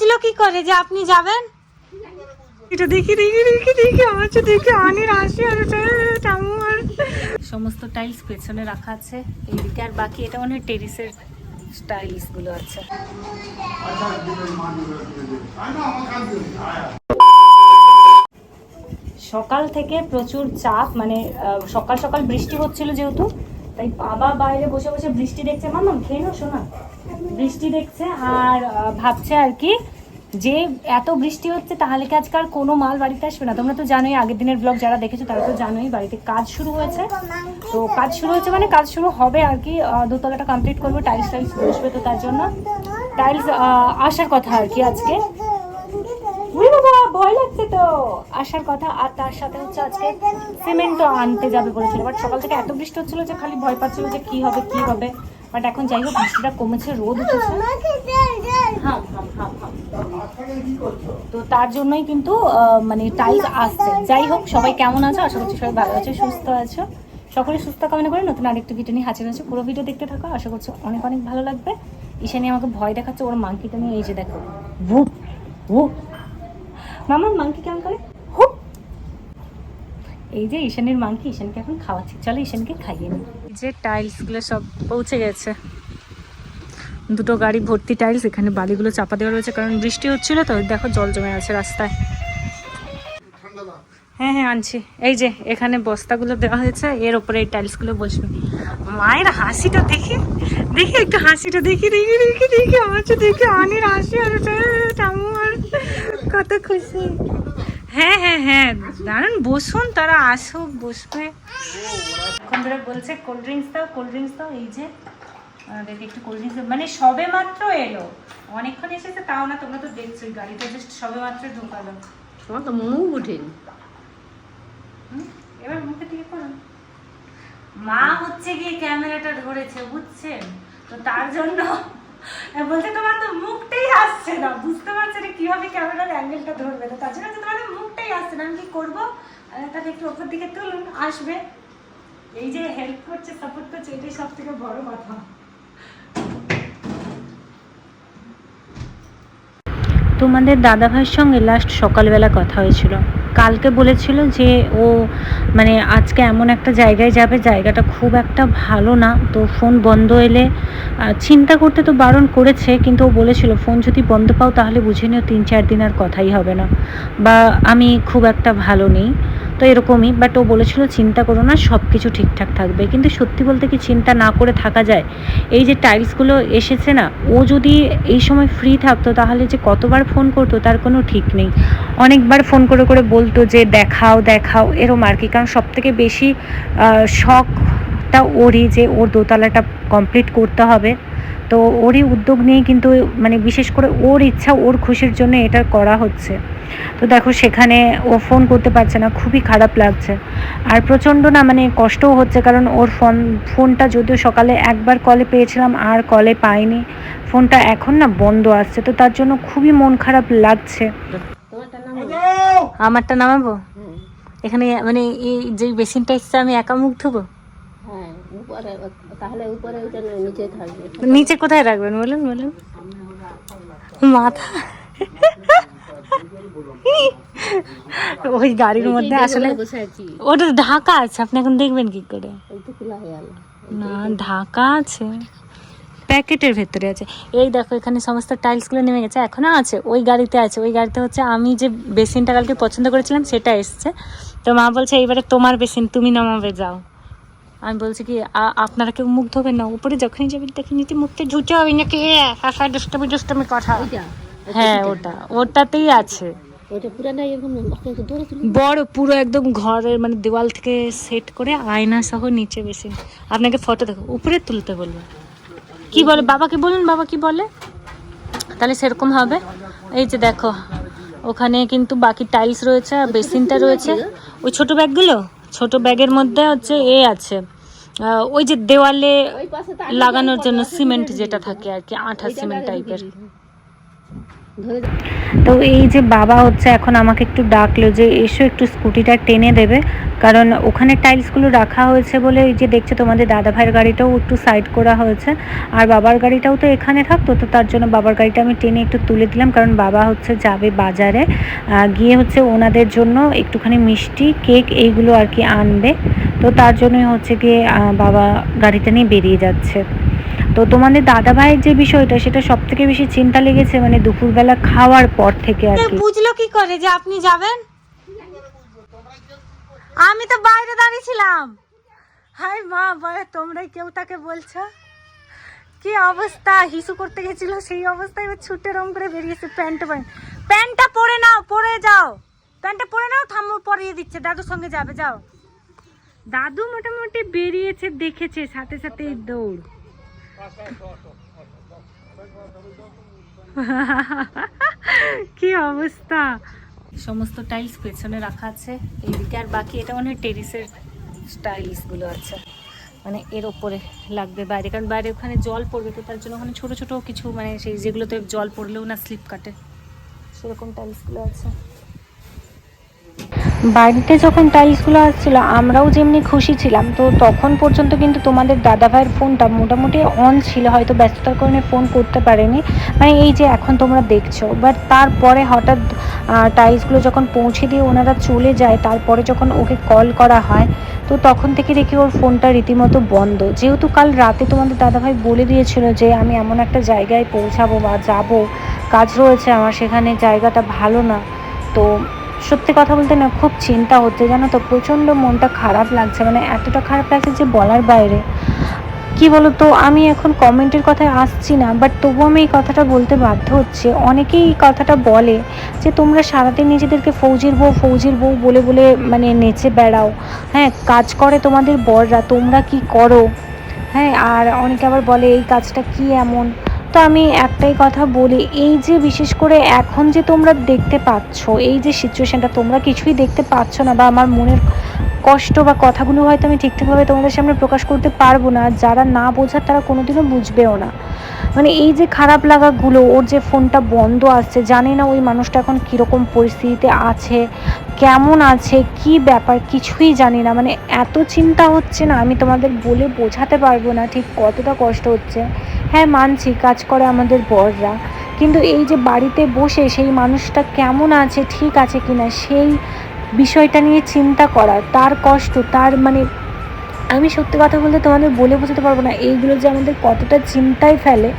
বুঝলো কি করে যে আপনি যাবেন? এটা দেখি দেখি দেখি দেখি আছে দেখি আনির হাসি আর এটা আমার সমস্ত টাইলস পেছনে রাখা আছে এইদিকে আর বাকি এটা মনে হয় টেরিসের স্টাইলসগুলো আছে। সকাল থেকে প্রচুর চাপ মানে সকাল সকাল বৃষ্টি হচ্ছিল যেহেতু তাই বাবা বাইরে বসে বসে বৃষ্টি দেখছে। মামাম খেয়ে নাও শোনা। বৃষ্টি দেখছে আর ভাবছে আর কি যে এত বৃষ্টি হচ্ছে তাহলে কি আজকাল কোনো মাল বাড়িতে আসবে না? তোমরা তো জানোই, আগের দিনের ব্লগ যারা দেখেছ তারা তো জানোই বাড়িতে কাজ শুরু হয়েছে। তো কাজ শুরু হয়েছে মানে কাজ শুরু হবে আর কি দোতলাটা কমপ্লিট করব টাইলস টাইলস বসবে তো তার জন্য। টাইলস আসার কথা আর কি আজকে। বাবা, ভয় লাগছে তো। আসার কথা, আর তার সাথে হচ্ছে আজকে সিমেন্টও আনতে যাবে বলেছিল। বাট সকাল থেকে এত বৃষ্টি হচ্ছিল যে খালি ভয় পাচ্ছিল যে কি হবে কি হবে। বাট এখন যাই হোক বৃষ্টিটা কমেছে রোদ উঠেছে। তো তার জন্যই কিন্তু মানে টাইলস আসছে। যাই হোক সবাই কেমন আছো? আশা করছি সবাই ভালো আছো সুস্থ আছো। সকলে সুস্থ কামনা করে নতুন আরেকটি ভিডিও নিয়ে হাজির আছে পুরো ভিডিও দেখতে থাকো। আশা করছি অনেক অনেক ভালো লাগবে। ঈশানি আমাকে ভয় দেখাচ্ছে ওর মাংকিটা নিয়ে এই যে দেখো। ভুপ ভুপ মামার মাংকি কেমন করে? এই যে ঈশানের মাংকি, ঈশানকে এখন খাওয়াচ্ছি। চলো ঈশানকে খাইয়ে নি যে টাইলসগুলো সব পৌঁছে গেছে। দুটো গাড়ি ভর্তি টাইলস এখানে বালিগুলো চাপা দেওয়া রয়েছে, কারণ বৃষ্টি হচ্ছিল তো, দেখো জল জমে আছে রাস্তায়। হ্যাঁ হ্যাঁ আনছি। এই যে, এখানে বস্তাগুলো দেওয়া হয়েছে, এর ওপরে এই টাইলসগুলো বসবে। মায়ের হাসিটা দেখি দেখি একটু হাসিটা, দেখি দেখি দেখি দেখি, আমার দেখি অনির হাসি, আর কত খুশি। হ্যাঁ হ্যাঁ হ্যাঁ। দাঁড়ান বসুন তারা আসুক বসবে। এখন ধরে বলছে কোল্ড ড্রিঙ্কস দাও কোল্ড ড্রিঙ্কস দাও এই যে দেখি একটু কোল্ড ড্রিঙ্কস মানে সবে মাত্র এলো। অনেকক্ষণ এসেছে তাও না তোমরা তো দেখছোই গাড়িটা জাস্ট সবে মাত্র ঢোকালো। তোমার তো মুখ উঠেনি। এবার মুখে দিকে করুন মা হচ্ছে গিয়ে ক্যামেরাটা ধরেছে বুঝছেন? তো তার জন্য বলছে তোমার তো মুখটাই আসছে না। বুঝতে পারছে না কীভাবে ক্যামেরার অ্যাঙ্গেলটা ধরবে। তো তার জন্য হচ্ছে তোমার মুখটাই আসছে আমি কি করব? তাহলে একটু ওপর দিকে তুলুন, আসবে। এই যে হেল্প করছে সাপোর্ট করছে, এটাই সব থেকে বড় কথা। তোমাদের দাদা ভাইয়ের সঙ্গে লাস্ট সকালবেলা কথা হয়েছিল। কালকে বলেছিল যে ও মানে আজকে এমন একটা জায়গায় যাবে, জায়গাটা খুব একটা ভালো না। তো ফোন বন্ধ এলে চিন্তা করতে তো বারণ করেছে, কিন্তু ও বলেছিল ফোন যদি বন্ধ পাও তাহলে বুঝে নিও তিন চার দিন আর কথাই হবে না। বা আমি খুব একটা ভালো নেই। তো এরকমই বাট ও বলেছিল চিন্তা করো না সব কিছু ঠিকঠাক থাকবে। কিন্তু সত্যি বলতে কি চিন্তা না করে থাকা যায়? এই যে টাইলসগুলো এসেছে না, ও যদি এই সময় ফ্রি থাকতো তাহলে যে কতবার ফোন করতো তার কোনো ঠিক নেই। অনেকবার ফোন করে করে বলতো যে দেখাও দেখাও এরম আর কি। কারণ সব থেকে বেশি শখটা ওরই যে ওর দোতলাটা কমপ্লিট করতে হবে। তো ওরই উদ্যোগ নিয়ে কিন্তু মানে বিশেষ করে ওর ইচ্ছা, ওর খুশির জন্য এটা করা হচ্ছে। তো দেখো সেখানে ও ফোন করতে পারছে না, খুবই খারাপ লাগছে। আর প্রচণ্ড না মানে কষ্টও হচ্ছে কারণ ওর ফোন ফোনটা যদিও সকালে একবার কলে পেয়েছিলাম, আর কলে পাইনি। ফোনটা এখন না বন্ধ আসছে, তো তার জন্য খুবই মন খারাপ লাগছে। আমারটা নামাবো? এখানে মানে এই যে বেসিনটা এসছে আমি একা মুখ ধুবো? হ্যাঁ উপরে তাহলে উপরে নিচে থাকবে। নিচে কোথায় রাখবেন বলুন বলুন? মাথা। ওই গাড়ির মধ্যে আসলে ওটা ঢাকা আছে আপনি এখন দেখবেন কি করে? না ঢাকা আছে। প্যাকেটের ভেতরে আছে। এই দেখো এখানে সমস্ত টাইলসগুলো নেমে গেছে এখনও আছে ওই গাড়িতে আছে। ওই গাড়িতে হচ্ছে আমি যে বেসিনটা কালকে পছন্দ করেছিলাম সেটা এসছে। তো মা বলছে এইবারে তোমার বেসিন তুমি নামাবে যাও। আমি বলছি কি আপনারা কেউ মুখ ধোবেন না উপরে যখনই যাবেন তখন যদি মুখটা ঝুঁটে হবে নাকি? হাসা দুষ্টমি দুষ্টমি কথা। হ্যাঁ ওটা ওটাতেই আছে। বড় পুরো একদম ঘরের মানে দেওয়াল থেকে সেট করে আয়না সহ নিচে বেশি আপনাকে ফটো দেখো উপরে তুলতে বলব। কি বলে, বাবাকে বলুন, বাবা কি বলে? তাহলে সেরকম হবে। এই যে দেখো, ওখানে কিন্তু বাকি টাইলস রয়েছে আর বেসিনটা রয়েছে। ওই ছোট ব্যাগগুলো? ছোট ব্যাগের মধ্যে হচ্ছে এ আছে। ওই যে দেওয়ালে লাগানোর জন্য সিমেন্ট যেটা থাকে আর কি, আঠা সিমেন্ট টাইপের তো এই যে বাবা হচ্ছে এখন আমাকে একটু ডাকলো যে, এসো একটু স্কুটিটা টেনে দেবে। কারণ ওখানে টাইলসগুলো রাখা হয়েছে বলে এই যে দেখছ তোমাদের দাদা ভাইয়ের গাড়িটাও একটু সাইড করা হয়েছে। আর বাবার গাড়িটাও তো এখানে থাকতো, তো তার জন্য বাবার গাড়িটা আমি টেনে একটু তুলে দিলাম। কারণ বাবা হচ্ছে যাবে বাজারে গিয়ে হচ্ছে ওনাদের জন্য একটুখানি মিষ্টি, কেক এইগুলো আর কি আনবে। তো তার জন্যই হচ্ছে গিয়ে বাবা গাড়িটা নিয়ে বেরিয়ে যাচ্ছে। তো তোমাদের দাদা ভাইয়ের যে বিষয়টা সেটা সব থেকে বেশি চিন্তা লেগেছে মানে দুপুরবেলা খাওয়ার পর থেকে আর কি। বুঝলো কি করে যে আপনি যাবেন? আমি তো বাইরে দাঁড়িয়েছিলাম হাই মা বলে তোমরাই কেউ তাকে বলছো? কি অবস্থা? হিসু করতে গেছিল সেই অবস্থায় এবার ছুটে রং করে বেরিয়েছে প্যান্ট প্যান্ট প্যান্টটা পরে নাও পরে যাও। প্যান্টটা পরে নাও ঠাম্মু পরিয়ে দিচ্ছে। দাদুর সঙ্গে যাবে যাও। দাদু মোটামুটি বেরিয়েছে দেখেছে সাথে সাথে দৌড়। কি অবস্থা? সমস্ত টাইলস পেছনে রাখা আছে, এইদিকে আর বাকি এটা মানে টেরিসের টাইলসগুলো আছে। মানে এর ওপরে লাগবে বাইরে, কারণ বাইরে ওখানে জল পড়বে তো, তার জন্য ওখানে ছোট ছোট কিছু মানে সেই যেগুলোতে জল পড়লেও না স্লিপ কাটে, সেরকম টাইলসগুলো আছে। বাড়িতে যখন টাইলসগুলো আসছিল, আমরাও যেমনি খুশি ছিলাম। তো তখন পর্যন্ত কিন্তু তোমাদের দাদাভাইয়ের ফোনটা মোটামুটি অন ছিল, হয়তো ব্যস্ততার কারণে ফোন করতে পারেনি। মানে এই যে এখন তোমরা দেখছ বাট তারপরে হঠাৎ টাইলসগুলো যখন পৌঁছে দিয়ে ওনারা চলে যায়, তারপরে যখন ওকে কল করা হয়, তো তখন থেকে দেখি ওর ফোনটা রীতিমতো বন্ধ। যেহেতু কাল রাতে তোমাদের দাদাভাই বলে দিয়েছিল যে, আমি এমন একটা জায়গায় পৌঁছাবো বা যাব, কাজ রয়েছে আমার, সেখানে জায়গাটা ভালো না। তো সত্যি কথা বলতে না, খুব চিন্তা হচ্ছে জানো তো, প্রচণ্ড মনটা খারাপ লাগছে মানে এতটা খারাপ লাগছে যে বলার বাইরে। কি বলো তো আমি এখন কমেন্টের কথায় আসছি না বাট তবুও আমি এই কথাটা বলতে বাধ্য হচ্ছে। অনেকেই এই কথাটা বলে যে, তোমরা সারাদিন নিজেদেরকে ফৌজির বউ ফৌজির বউ বলে বলে মানে নেচে বেড়াও। হ্যাঁ কাজ করে তোমাদের বররা, তোমরা কি করো? হ্যাঁ আর অনেকে আবার বলে, এই কাজটা কি এমন? তো আমি একটাই কথা বলি, এই যে বিশেষ করে এখন যে তোমরা দেখতে পাচ্ছ, এই যে সিচুয়েশনটা তোমরা কিছুই দেখতে পাচ্ছ না বা আমার মনের কষ্ট বা কথাগুলো হয়তো আমি ঠিকঠাকভাবে তোমাদের সামনে প্রকাশ করতে পারব না, যারা না বোঝার তারা কোনোদিনও বুঝবেও না। মানে এই যে খারাপ লাগাগুলো, ওর যে ফোনটা বন্ধ আসছে, জানি না ওই মানুষটা এখন কীরকম পরিস্থিতিতে আছে কেমন আছে, কি ব্যাপার কিছুই জানি না। মানে এত চিন্তা হচ্ছে না, আমি তোমাদের বলে বোঝাতে পারব না ঠিক কতটা কষ্ট হচ্ছে। হ্যাঁ মানছি, কাজ করে আমাদের বররা। কিন্তু এই যে বাড়িতে বসে সেই মানুষটা কেমন আছে, ঠিক আছে কিনা, সেই বিষয়টা নিয়ে চিন্তা করা তার কষ্ট, তার মানে আমি সত্যি কথা বলতে তোমাদের বলে বোঝাতে পারব না। এইগুলো যে আমাদের কতটা চিন্তায় ফেলে,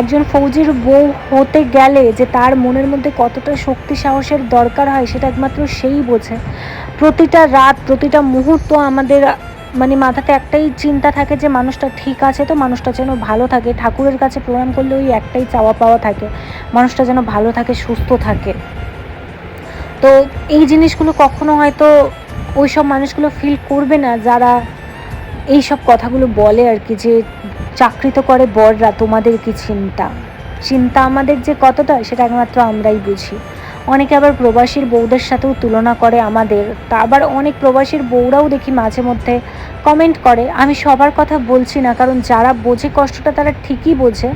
একজন ফৌজির বউ হতে গেলে যে তার মনের মধ্যে কতটা শক্তি সাহসের দরকার হয়, সেটা একমাত্র সেই বোঝে। প্রতিটা রাত, প্রতিটা মুহূর্ত আমাদের মানে মাথাতে একটাই চিন্তা থাকে যে মানুষটা ঠিক আছে তো মানুষটা যেন ভালো থাকে। ঠাকুরের কাছে প্রণাম করলে ওই একটাই চাওয়া পাওয়া থাকে, মানুষটা যেন ভালো থাকে, সুস্থ থাকে। তো এই জিনিসগুলো কখনো হয়তো ওই সব মানুষগুলো ফিল করবে না যারা এই সব কথাগুলো বলে আর কি যে চাকরি তো করে বররা, তোমাদের কি চিন্তা? চিন্তা আমাদের যে কতটা, সেটা একমাত্র আমরাই বুঝি। অনেকে আবার প্রবাসীর বউদের সাথেও তুলনা করে আমাদের। তা আবার অনেক প্রবাসীর বউরাও দেখি মাঝে মধ্যে কমেন্ট করে, আমি সবার কথা বলছি না, কারণ যারা বোঝে কষ্টটা তারা ঠিকই বোঝে।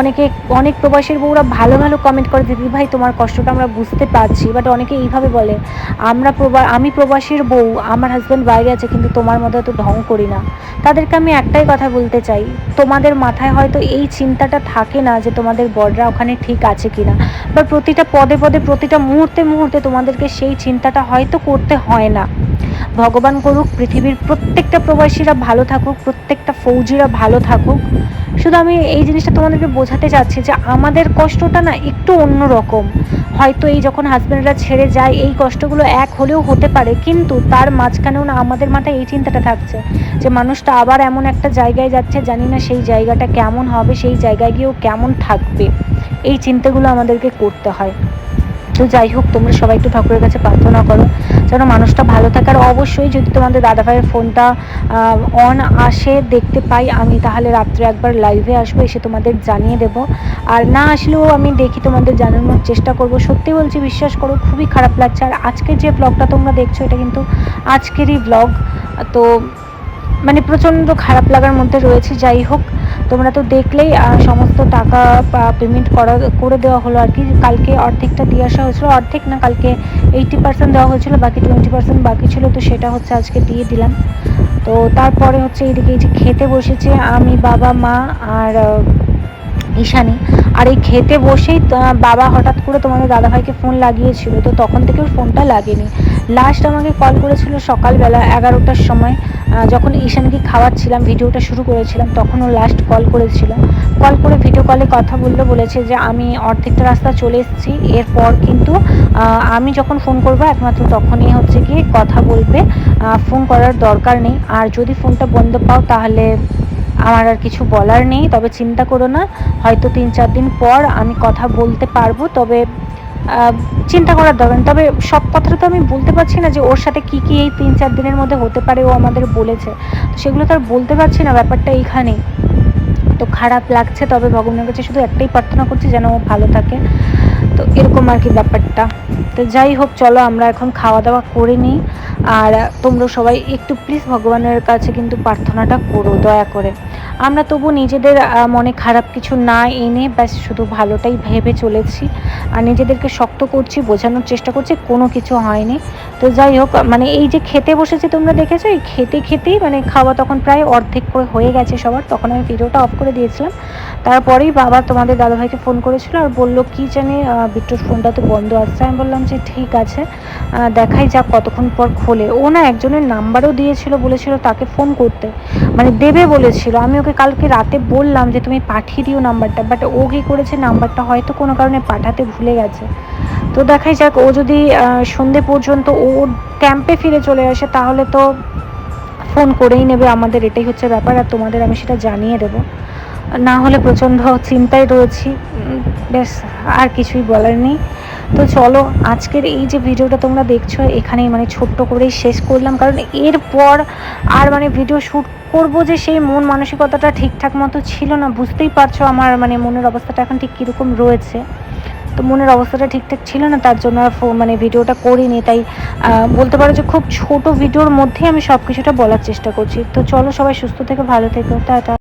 অনেকে, অনেক প্রবাসীর বউরা ভালো ভালো কমেন্ট করে, দিদি ভাই, তোমার কষ্টটা আমরা বুঝতে পারছি। বাট অনেকে এইভাবে বলে, আমরা প্রবা, আমি প্রবাসীর বউ, আমার হাজব্যান্ড বাইরে আছে, কিন্তু তোমার মতো তো ঢং করি না। তাদেরকে আমি একটাই কথা বলতে চাই, তোমাদের মাথায় হয়তো এই চিন্তাটা থাকে না যে তোমাদের বড়রা ওখানে ঠিক আছে কিনা। বা প্রতিটা পদে পদে, প্রতিটা মুহূর্তে মুহূর্তে তোমাদেরকে সেই চিন্তাটা হয়তো করতে হয় না। ভগবান করুক, পৃথিবীর প্রত্যেকটা প্রবাসীরা ভালো থাকুক, প্রত্যেকটা ফৌজিরা ভালো থাকুক। শুধু আমি এই জিনিসটা তোমাদেরকে বোঝাতে চাচ্ছি যে আমাদের কষ্টটা না একটু অন্য রকম। হয়তো এই যখন হাজব্যান্ডরা ছেড়ে যায়, এই কষ্টগুলো এক হলেও হতে পারে, কিন্তু তার মাঝখানেও না আমাদের মাথায় এই চিন্তাটা থাকছে যে মানুষটা আবার এমন একটা জায়গায় যাচ্ছে, জানি না সেই জায়গাটা কেমন হবে, সেই জায়গায় গিয়েও কেমন থাকবে। এই চিন্তাগুলো আমাদেরকে করতে হয়। তো যাই হোক, তোমরা সবাই একটু ঠাকুরের কাছে প্রার্থনা করো যেন মানুষটা ভালো থাকে। আর অবশ্যই যদি তোমাদের দাদা ভাইয়ের ফোনটা অন আসে, দেখতে পাই, আমি তাহলে রাত্রে একবার লাইভে আসব, এসে তোমাদের জানিয়ে দেব। আর না আসলেও আমি দেখি তোমাদের জানানোর চেষ্টা করব। সত্যি বলছি, বিশ্বাস করো, খুবই খারাপ লাগছে। আর আজকের যে ব্লগটা তোমরা দেখছ, এটা কিন্তু আজকেরই ব্লগ তো মানে প্রচণ্ড খারাপ লাগার মধ্যে রয়েছে, যাই হোক। তোমরা তো দেখলেই সমস্ত টাকা পেমেন্ট করা, করে দেওয়া হলো আর কি। কালকে অর্ধেকটা দিয়ে আসা হয়েছিল। অর্ধেক না, কালকে এইটি পার্সেন্ট দেওয়া হয়েছিল, বাকি টোয়েন্টি পার্সেন্ট বাকি ছিল। তো সেটা হচ্ছে আজকে দিয়ে দিলাম। তো তারপরে হচ্ছে এইদিকে এই যে খেতে বসেছে আমি, বাবা, মা আর ঈশানী। আর এই খেতে বসেই বাবা হঠাৎ করে তোমাদের দাদাভাইকে ফোন লাগিয়েছিল। তো তখন থেকে ফোনটা লাগেনি। লাস্ট আমাকে কল করেছিল সকালবেলা এগারোটার সময়। যখন ঈশানীকে খাওয়াচ্ছিলাম, ভিডিওটা শুরু করেছিলাম, তখন ও লাস্ট কল করেছিল। কল করে ভিডিও কলে কথা বললে, বলেছে যে আমি অর্ধেকটা রাস্তা চলে এসেছি, এরপর কিন্তু আমি যখন ফোন করব, একমাত্র তখনই হচ্ছে কি কথা বলবে। ফোন করার দরকার নেই। আর যদি ফোনটা বন্ধ পাও, তাহলে আমার আর কিছু বলার নেই। তবে চিন্তা করো না, হয়তো তিন চার দিন পর আমি কথা বলতে পারব। তবে চিন্তা করার দরকার। তবে সব কথাটা তো আমি বলতে পারছি না যে ওর সাথে কি কি এই তিন চার দিনের মধ্যে হতে পারে, ও আমাদের বলেছে। তো সেগুলো তো আর বলতে পারছি না, ব্যাপারটা এইখানেই তো খারাপ লাগছে, তবে ভগবানের কাছে শুধু একটাই প্রার্থনা করছি যেন ও ভালো থাকে। তো এরকম আর কি ব্যাপারটা। তো যাই হোক, চলো আমরা এখন খাওয়া দাওয়া করে নিই। আর তোমরা সবাই একটু প্লিজ ভগবানের কাছে কিন্তু প্রার্থনাটা করো, দয়া করে। আমরা তবু নিজেদের মনে খারাপ কিছু না এনে ব্যাস শুধু ভালোটাই ভেবে চলেছি। আর নিজেদেরকে শক্ত করছি, বোঝানোর চেষ্টা করছি, কোনো কিছু হয়নি। তো যাই হোক মানে এই যে খেতে বসেছি তোমরা দেখেছ, এই খেতে খেতেই মানে খাওয়া তখন প্রায় অর্ধেক করে হয়ে গেছে সবার। তখন আমি ভিডিওটা অফ করে দিয়েছিলাম। তারপরেই বাবা তোমাদের দাদাভাইকে ফোন করেছিল আর বলল, কি জানি বিট্টুর ফোনটা তো বন্ধ আসছে আমি বললাম যে, ঠিক আছে দেখাই যাক কতক্ষণ পর খোলে। ও না একজনের নাম্বারও দিয়েছিল, বলেছিল তাকে ফোন করতে। মানে দেবে বলেছিল। আমি ওকে কালকে রাতে বললাম যে তুমি পাঠিয়ে দিও নাম্বারটা বাট ও কী করেছে নাম্বারটা হয়তো কোনো কারণে পাঠাতে ভুলে গেছে। তো দেখাই যাক, ও যদি সন্ধে পর্যন্ত ও ক্যাম্পে ফিরে চলে আসে, তাহলে তো ফোন করেই নেবে আমাদের, এটাই হচ্ছে ব্যাপার, আর তোমাদের আমি সেটা জানিয়ে দেবো। না হলে প্রচণ্ড চিন্তায় রয়েছি। বেশ, আর কিছুই বলার নেই। তো চলো, আজকের এই যে ভিডিওটা তোমরা দেখছ, এখানেই মানে ছোট্ট করেই শেষ করলাম। কারণ এরপর আর মানে ভিডিও শ্যুট করব যে সেই মন মানসিকতাটা ঠিকঠাক মতো ছিল না, বুঝতেই পারছ আমার মানে মনের অবস্থাটা এখন ঠিক কীরকম রয়েছে। তো মনের অবস্থাটা ঠিকঠাক ছিল না, তার জন্য আর মানে ভিডিওটা করিনি, তাই বলতে পারো যে খুব ছোট ভিডিওর মধ্যেই আমি সব কিছুটা বলার চেষ্টা করছি। তো চলো সবাই সুস্থ থেকে ভালো থেকো, টাটা।